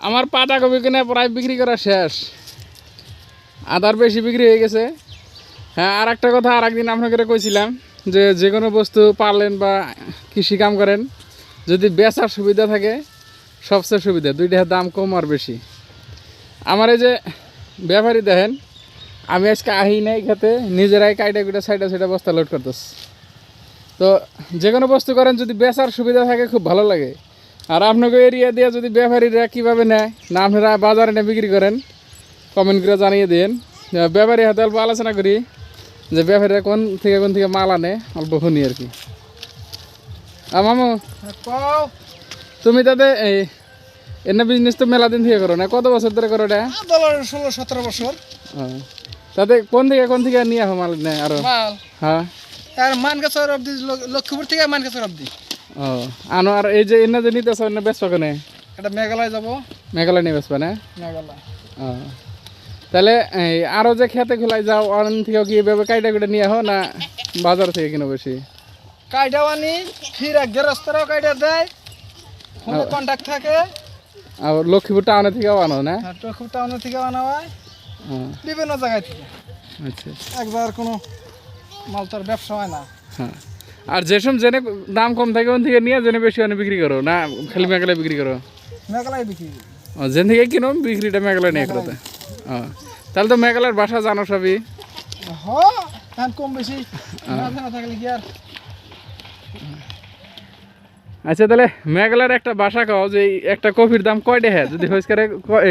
আমার পাতাকপি কিনে প্রায় বিক্রি করা শেষ। আদার বেশি বিক্রি হয়ে গেছে। হ্যাঁ আর একটা কথা আর একদিন আপনাকে কইছিলাম যে যে কোনো বস্তু পারলেন বা কৃষি কাম করেন, যদি বেচার সুবিধা থাকে, সবচেয়ে সুবিধা দুইটার দাম কম আর বেশি। আমার এই যে ব্যাপারী দেখেন, আমি আজকে আহি নাই খেতে, নিজেরাই কাইটা কুইটা সাইডে সাইডে বস্তা লোড করতেছি। তো যে কোনো বস্তু করেন, যদি বেচার সুবিধা থাকে, খুব ভালো লাগে। আর আপনাকে এরিয়া দিয়ে যদি ব্যাপারীরা কীভাবে নেয় না আপনারা বাজারে নিয়ে বিক্রি করেন কমেন্ট করে জানিয়ে দিন। ব্যাপারী হাতে অল্প আলোচনা করি যে ব্যাপারীরা কোন থেকে কোন থেকে মাল আনে অল্প শুনি আর কি। আর মামু তুমি তাতে এই এনে বিজনেস তো মেলা দিন থেকে করো না কত বছর ধরে করো এটা? ষোলো সতেরো বছর। তাতে কোন থেকে কোন থেকে নিয়ে আহো মাল নেয় আরও? হ্যাঁ। আর মানগাছর অব্দি লক্ষ্মীপুর থেকে মানগাছর অব্দি ও আনো আর এই যে এনে যে নিতেছ এনে বেচবো কেনে? এটা মেঘালয় যাব। মেঘালয় নিয়ে বেচবা না? মেঘালয়। ও তাহলে এই আরও যে খেতে খোলাই যাও অন থেকে কি এভাবে কাইটা কুইটা নিয়ে আহো না বাজার থেকে কিনো বেশি? কাইটাও আনি ফির এক গেরস্তরাও কাইটা দেয়। ফোনে কন্ট্যাক্ট থাকে। আর লক্ষ্মীপুর টাউনে থেকেও আনো না? আর টুকু টাউনের থেকে আনা হয়। বিভিন্ন জায়গায় থেকে। আচ্ছা এক জায়গার কোনো মাল তার ব্যবসা হয় না। হ্যাঁ। আর যেসব জেনে দাম কম থাকে ওন থেকে নিয়ে জেনে বেশি অনেক বিক্রি করো। না খালি মেঘালয় বিক্রি করো। মেঘালয় বিক্রি ও যেন থেকে কিনো বিক্রিটা মেঘালয় নিয়ে করতে ও তাহলে তো মেঘালয়ের ভাষা জানো সবই। কম বেশি। আচ্ছা তাহলে মেঘালয়ের একটা ভাষা কও যে একটা কফির দাম কয়টা হ্যাঁ? যদি হইস করে ক-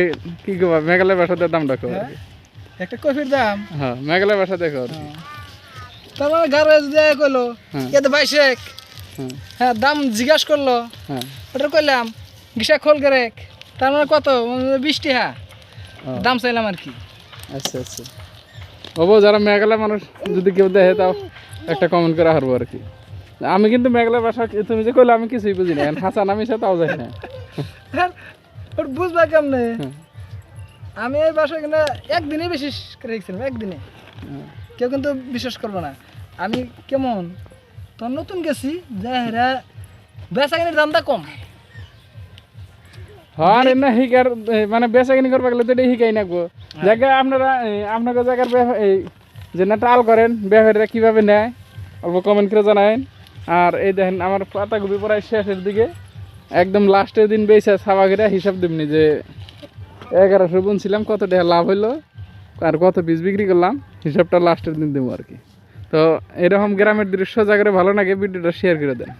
কবা মেঘালয়ের দামটা কও আর একটা কফির দাম? হ্যাঁ মেঘালয়ের ভাষা দেখো। তারপরে গারো যদি কইলো হ্যাঁ। এতে বাইশেক হ্যাঁ। হ্যাঁ দাম জিজ্ঞাসা করল। হ্যাঁ। ওটা কইলাম গিসা খোল গেরেক। তার মানে কত বৃষ্টি হ্যাঁ। দাম চাইলাম আর কি। আচ্ছা আচ্ছা। হব যারা মেঘালয় মানুষ যদি কেউ দেখে তাও একটা কমেন্ট করে হারবো আর কি। আমি কিন্তু মেঘালয় ভাষা তুমি যে কইলে আমি কিছুই বুঝি না হাসান আমি সে তাও যাই না। বুঝবা কেমনে? আমি এই বাসায় কিনা একদিনে বেশি রেখেছিলাম একদিনে। কেউ কিন্তু বিশ্বাস করব না। আমি কেমন? তো নতুন গেছি যে হেরা বেচা কিনের দামটা কম। হ্যাঁ না শিকার মানে বেচা কিনি করবা গেলে তো এটা শিকাই নাকবো। জায়গা আপনারা এই, আপনাদের জায়গার এই যে না টাল করেন ব্যবহারীরা কীভাবে নেয় অল্প কমেন্ট করে জানাবেন আর এই দেখেন আমার পাতাকপি প্রায় শেষের দিকে। একদম লাস্টের দিন বেচে সাবাগিরা হিসাব দিবনি যে এগারোশো বুনছিলাম কত টাকা লাভ হইল? আর কত বীজ বিক্রি করলাম, হিসাবটা লাস্টের দিন দেবো আর কি। তো এরকম গ্রামের দৃশ্য জায়গায় ভালো লাগে, ভিডিওটা শেয়ার করে দেন।